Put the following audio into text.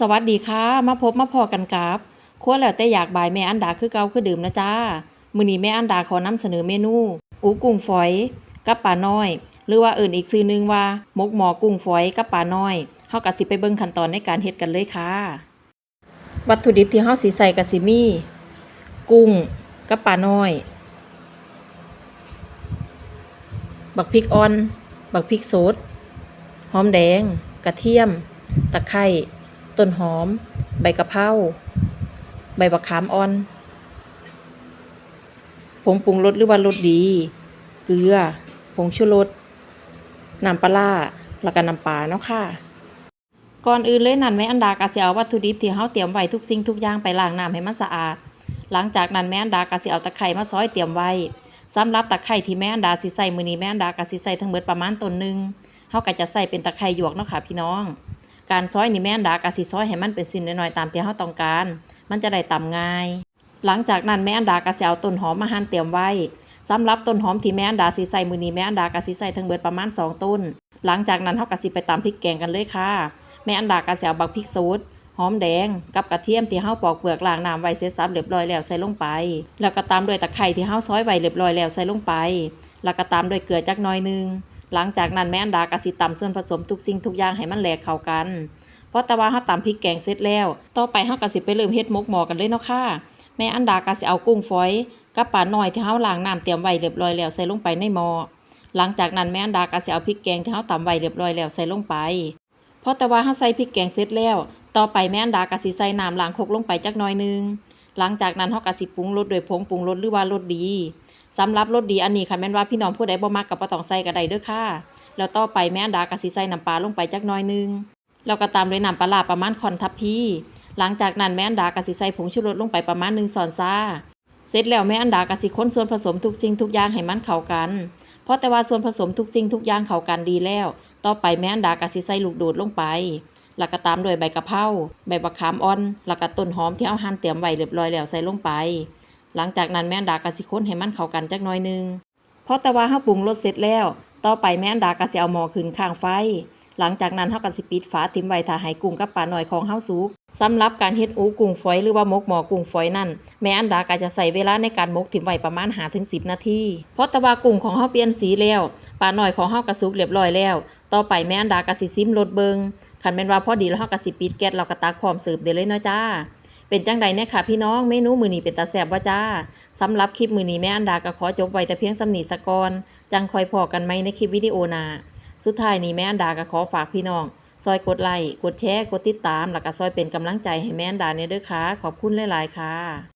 สวัสดีค่ะ มาพบมาพอกันกับครัวแล้วแต่อยากบายแม่อันดาคือเก่าคือดื่มนะจ้า มื้อนี้แม่อันดาขอนำเสนอเมนูอูกุ้งฝอยกับปลาน้อย หรือว่าอิ่นอีกชื่อหนึงว่า มกหมอกุ้งฝอยกับปลาน้อยเฮาก็สิไปเบิ่งขั้นตอนในการเฮ็ดกันเลยค่ะ วัตถุดิบที่เฮาสิใส่ก็สิมี กุ้งกับปลาน้อย บักพริกอ่อน บักพริกสดหอมแดง กระเทียม ตะไคร้ ต้นหอม ใบกะเพราใบบักขามอ่อน ผงปรุงรสหรือว่ารสดี เกลือ ผงชูรสน้ำปลาแล้วก็น้ำปลาเนาะค่ะ ก่อนอื่นเลยนั่นแม่อันดาก็สิเอาวัตถุดิบที่เฮาเตรียมไว้ทุกสิ่งทุกอย่างไปล้างน้ำให้มันสะอาด หลังจากนั้นแม่อันดาก็สิเอาตะไคร้มาซอยเตรียมไว้สำหรับตะไคร้ที่แม่อันดาสิใส่มื้อนี้แม่อันดาก็สิใส่ทั้งหมดประมาณต้นหนึงเฮาก็จะใส่เป็นตะไคร้หยวกเนาะค่ะพี่น้อง การซอยนี่แม่อันดาก็สิซอยให้มันเป็นสิ้นน้อยๆตามที่เฮาต้องการ มันจะได้ตำง่าย หลังจากนั้นแม่อันดาก็สิเอาต้นหอมมาหั่นเตรียมไว้สำหรับต้นหอมที่แม่อันดาสิใส่มื้อนี้แม่อันดาก็สิใส่ทั้งเบิดประมาณสองต้น หลังจากนั้นเฮาก็สิไปตำพริกแกงกันเลยค่ะ แม่อันดาก็สิเอาบักพริกสดหอมแดงกับกระเทียมที่เฮาปอกเปลือกล้างน้ำไว้เสร็จสับเรียบร้อยแล้วใส่ลงไป แล้วก็ตามด้วยตะไคร้ที่เฮาซอยไว้เรียบร้อยแล้วใส่ลงไป แล้วก็ตามด้วยเกลือจักหน่อยนึง หลังจากนั้นแม่อันดาก็สิตำส่วนผสมทุกสิ่งทุกอย่างให้มันแหลกเข้ากันเพราะแต่ว่าเฮาตำพริกแกงเสร็จแล้ว ต่อไปเฮาก็สิไปเริ่มเฮ็ดมกหม้อกันเลยเนาะค่ะแม่อันดาก็สิเอากุ้งฝอยกับปลาหน้อยที่เฮาล้างน้ำเตรียมไว้เรียบร้อยแล้วใส่ลงไปในหม้อหลังจากนั้นแม่อันดาก็สิเอาพริกแกงที่เฮาตำไว้เรียบร้อยแล้วใส่ลงไปเพราะแต่ว่าเฮาใส่พริกแกงเสร็จแล้ว ต่อไปแม่อันดาก็สิใส่น้ำล้างคกลงไปจักหน่อยนึง หลังจากนั้นเฮาก็สิปรุงรสด้วยผงปรุงรสหรือว่ารสดีสำหรับรสดีอันนี้คันแม่นว่าพี่น้องผู้ใดบ่มักก็บ่ต้องใส่ก็ได้เด้อค่ะ แล้วต่อไปแม่อันดาก็สิใส่น้ำปลาลงไปจักหน่อยหนึงแล้วก็ตามด้วยน้ำปลาประมาณคอนทัพพีหลังจากนั้นแม่อันดาก็สิใส่ผงชูรสลงไปประมาณ1ช้อนซาเสร็จแล้วแม่อันดาก็สิคนส่วนผสมทุกสิ่งทุกอย่างให้มันเข้ากันเพราะแต่ว่าส่วนผสมทุกสิ่งทุกอย่างเข้ากันดีแล้ว ต่อไปแม่อันดาก็สิใส่ลูกโดดลงไป แล้วก็ตามด้วยใบกะเพราใบบักขามอ่อน แล้วก็ต้นหอมที่เอาหั่นเตรียมไว้เรียบร้อยแล้วใส่ลงไป หลังจากนั้นแม่อันดากะสิคนให้มันเข้ากันจักหน่อยหนึงเพราะแต่ว่าเฮาปรุงรสเสร็จแล้ว ต่อไปแม่อันดากะสิเอาหม้อขึ้นข้างไฟ หลังจากนั้นเฮาก็สิปิดฝาทิ้งไว้ถ้าให้กุ้งกับปลาหน่อยของเฮาสุกสำหรับการเฮ็ดอูกุ้งฝอยหรือว่าหมกหมอกุ้งฝอยนั่นแม่อันดาก็จะใส่เวลาในการหมกทิ้งไว้ประมาณ5-10 นาทีเพราะต่ว่ากุ้งของเฮาเปลี่ยนสีแล้วปลาหน่อยของเฮาก็สุกเรียบร้อยแล้ว ต่อไปแม่อันดาก็สิซิมรสเบิงคันแม่นว่าพอดีแล้วเฮาก็สิปิดแก๊สแล้วก็ตักพร้อมเสิร์ฟได้เลยเนาะจ้าเป็นจังใดเนี่ยค่ะพี่น้องเมนูมือนี้เป็นตาแซ่บว่าจ้าสำหรับคลิปมือนี้แม่อันดาก็ขอจบไว้แต่เพียงสำนีสะกอนจังคอยพอกันไหมในคลิปวิดีโอหน้า สุดท้ายนี้แม่อันดาก็ขอฝากพี่น้อง ซอยกดไลค์กดแชร์กดติดตามแล้วก็ซอยเป็นกำลังใจให้แม่อันดาเนี่ยเด้อค่ะขอบคุณหลายๆค่ะ